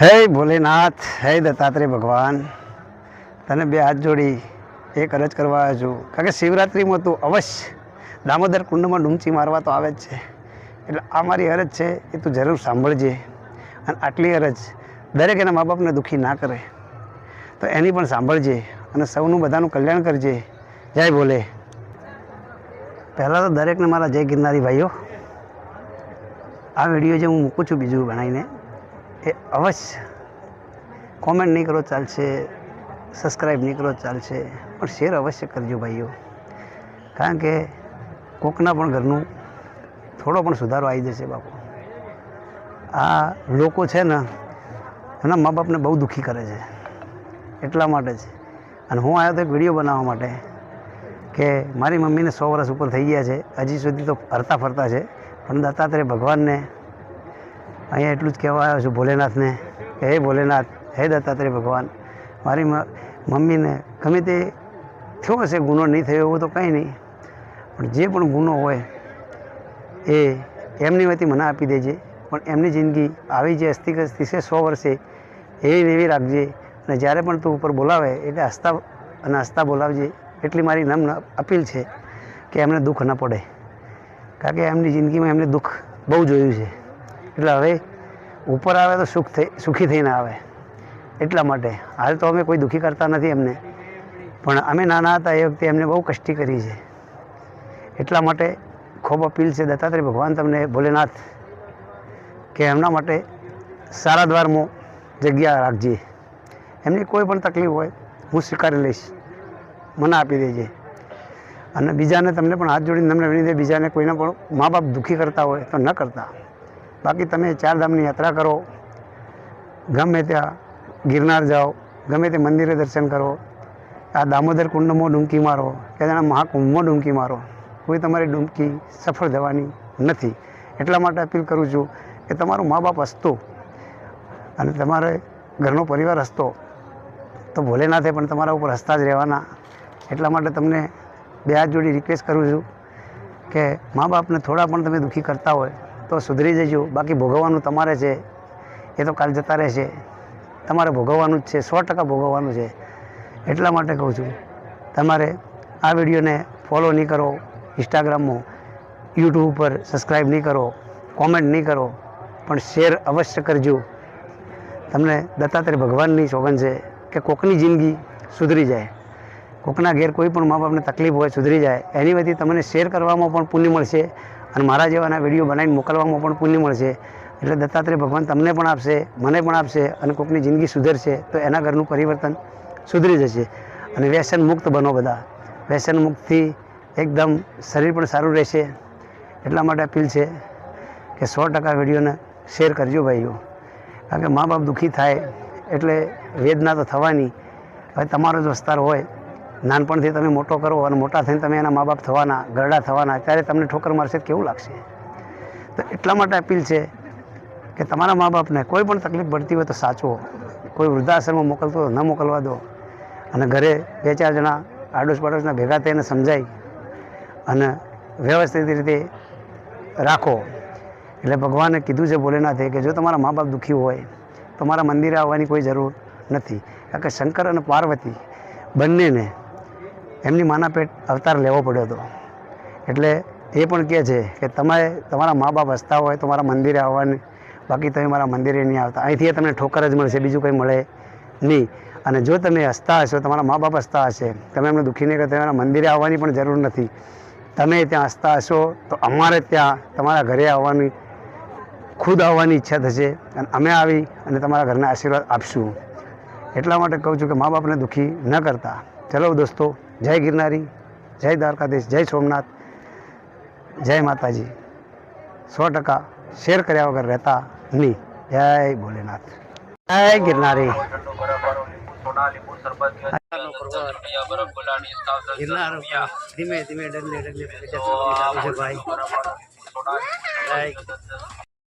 હે ભોલેનાથ, હે દત્તાત્રેય ભગવાન. તને બે હાથ જોડી એક અરજ કરવા આવ્યો છું. કારણ કે શિવરાત્રિમાં તું અવશ્ય દામોદર કુંડમાં ડૂમચી મારવા તો આવે જ છે. એટલે આ મારી અરજ છે એ તું જરૂર સાંભળજે. અને આટલી અરજ દરેક એના મા બાપને દુઃખી ના કરે. તો એની પણ સાંભળજે અને સૌનું બધાનું કલ્યાણ કરજે. જય બોલે પહેલાં તો દરેકને મારા જય ગિરનારી ભાઈઓ, આ વીડિયો જે હું મૂકું છું બીજું બનાવીને એ અવશ્ય. કોમેન્ટ નહીં કરો, ચાલશે. સબસ્ક્રાઈબ નહીં કરો, ચાલશે. પણ શેર અવશ્ય કરજો ભાઈઓ. કારણ કે કોકના પણ ઘરનું થોડો પણ સુધારો આવી જશે બાપુ. આ લોકો છે ને, એના મા બાપને બહુ દુઃખી કરે છે. એટલા માટે જ અને હું આવ્યો તો એક વીડિયો બનાવવા માટે કે મારી મમ્મીને સો વર્ષ ઉપર થઈ ગયા છે. હજી સુધી તો ફરતા ફરતા છે. પણ દત્તાત્રેય ભગવાનને અહીંયા એટલું જ કહેવા આવ્યો છું, ભોલેનાથને કે હે ભોલેનાથ, હે દત્તાત્રેય ભગવાન, મારી મમ્મીને ગમે તે થયો હશે ગુનો, નહીં થયો એવું તો કંઈ નહીં, પણ જે પણ ગુનો હોય એ એમની વતી મને આપી દેજે, પણ એમની જિંદગી આવી જે કસ્તી છે સો વર્ષે, એવી એવી રાખજે, અને જ્યારે પણ તું ઉપર બોલાવે એટલે હસતા અને હસતા બોલાવજે, એટલી મારી નમ્ન અપીલ છે કે એમને દુઃખ ન પડે, કારણ કે એમની જિંદગીમાં એમને દુઃખ બહુ જોયું છે. એટલે હવે ઉપર આવે તો સુખ થઈ, સુખી થઈને આવે. એટલા માટે. હાલ તો અમે કોઈ દુઃખી કરતા નથી એમને. પણ અમે નાના હતા એ વખતે એમને બહુ કષ્ટી કરી છે. એટલા માટે ખૂબ અપીલ છે દત્તાત્રેય ભગવાન તમને, ભોલેનાથ, કે એમના માટે સારા દ્વારમાં જગ્યા રાખજે. એમની કોઈ પણ તકલીફ હોય, હું સ્વીકારી લઈશ. મને આપી દેજે. અને બીજાને તમને પણ હાથ જોડીને તમને વિનંતી બીજાને કોઈને પણ મા બાપ દુઃખી કરતા હોય તો ન કરતા. બાકી તમે ચારધામની યાત્રા કરો. ગમે ત્યાં ગિરનાર જાઓ, ગમે તે મંદિરે દર્શન કરો. આ દામોદર કુંડમાં ડૂમકી મારો, કે જાણે મહાકુંભમાં ડૂમકી મારો. કોઈ તમારી ડૂમકી સફળ જવાની નથી. એટલા માટે અપીલ કરું છું કે તમારું મા બાપ હસતો અને તમારે ઘરનો પરિવાર હસતો, તો ભોલેનાથે પણ તમારા ઉપર હસતા જ રહેવાના. એટલા માટે તમને બે હાથ જોડી રિક્વેસ્ટ કરું છું કે મા બાપને થોડા પણ તમે દુઃખી કરતા હોય તો સુધરી જજો. બાકી ભોગવવાનું તમારે છે. એ તો કાલ જતા રહેશે. તમારે ભોગવવાનું જ છે. સો ટકા ભોગવવાનું છે. એટલા માટે કહું છું. તમારે આ વિડીયોને ફોલો નહીં કરો. ઇન્સ્ટાગ્રામમાં યુટ્યુબ ઉપર સબસ્ક્રાઈબ નહીં કરો. કોમેન્ટ નહીં કરો. પણ શેર અવશ્ય કરજો. તમને દત્તાત્રેય ભગવાનની સોગન છે કે કોકની જિંદગી સુધરી જાય. કોકના ઘેર કોઈ પણ મા બાપને તકલીફ હોય, સુધરી જાય. એની વતી તમને શેર કરવામાં પણ પુણ્ય મળશે. અને મારા જેવાના વીડિયો બનાવીને મોકલવામાં પણ પુણ્ય મળશે. એટલે દત્તાત્રેય ભગવાન તમને પણ આપશે, મને પણ આપશે અને કોકની જિંદગી સુધરશે, તો એના ઘરનું પરિવર્તન સુધરી જશે. અને વ્યસન મુક્ત બનો બધા. વ્યસન મુક્તથી એકદમ શરીર પણ સારું રહેશે. એટલા માટે અપીલ છે કે સો ટકા વિડીયોને શેર કરજો ભાઈઓ. કારણ કે મા બાપ દુઃખી થાય, એટલે વેદના તો થવાની. હવે તમારો જ વિસ્તાર હોય નાનપણથી તમે મોટો કરો અને મોટા થઈને તમે એના મા બાપ થવાના, ગરડા થવાના ત્યારે તમને ઠોકર મારશે કેવું લાગશે? તો એટલા માટે અપીલ છે કે તમારા મા બાપને કોઈ પણ તકલીફ પડતી હોય તો સાચવો. કોઈ વૃદ્ધાશ્રમમાં મોકલતો ન મોકલવા દો. અને ઘરે બે ચાર જણા આડોશ પાડોશના ભેગા થઈને સમજાય અને વ્યવસ્થિત રીતે રાખો. એટલે ભગવાને કીધું છે ભોલેનાથે કે જો તમારા મા બાપ દુઃખી હોય તો મારા મંદિરે આવવાની કોઈ જરૂર નથી. કારણ કે શંકર અને પાર્વતી બંનેને એમની માના પેટ અવતાર લેવો પડ્યો હતો. એટલે એ પણ કહે છે કે તમે તમારા મા બાપ હસતા હોય તો મારા મંદિરે આવવાની, બાકી તમે મારા મંદિરે નહીં આવતા. અહીંથી તમને ઠોકર જ મળશે, બીજું કંઈ મળે નહીં. અને જો તમે હસતા હશો, તમારા મા બાપ હસતા હશે, તમે એમને દુઃખી નહીં કરતા તમારા મંદિરે આવવાની પણ જરૂર નથી. તમે ત્યાં હસતા હશો તો અમારે ત્યાં તમારા ઘરે આવવાની, ખુદ આવવાની ઈચ્છા થશે અને અમે આવી અને તમારા ઘરના આશીર્વાદ આપશું. એટલા માટે કહું છું કે મા બાપને દુઃખી ન કરતા. ચલો દોસ્તો જય ગિરનારી જય દ્વારકાધીશ જય સોમનાથ જય માતાજી સો ટકા શેર કર્યા વગર રહેતા નહીં જય ભોલેનાથ જય ગિરનારી ગિરનાર ધીમે ધીમે ડગલે ડગલે ભાઈ જય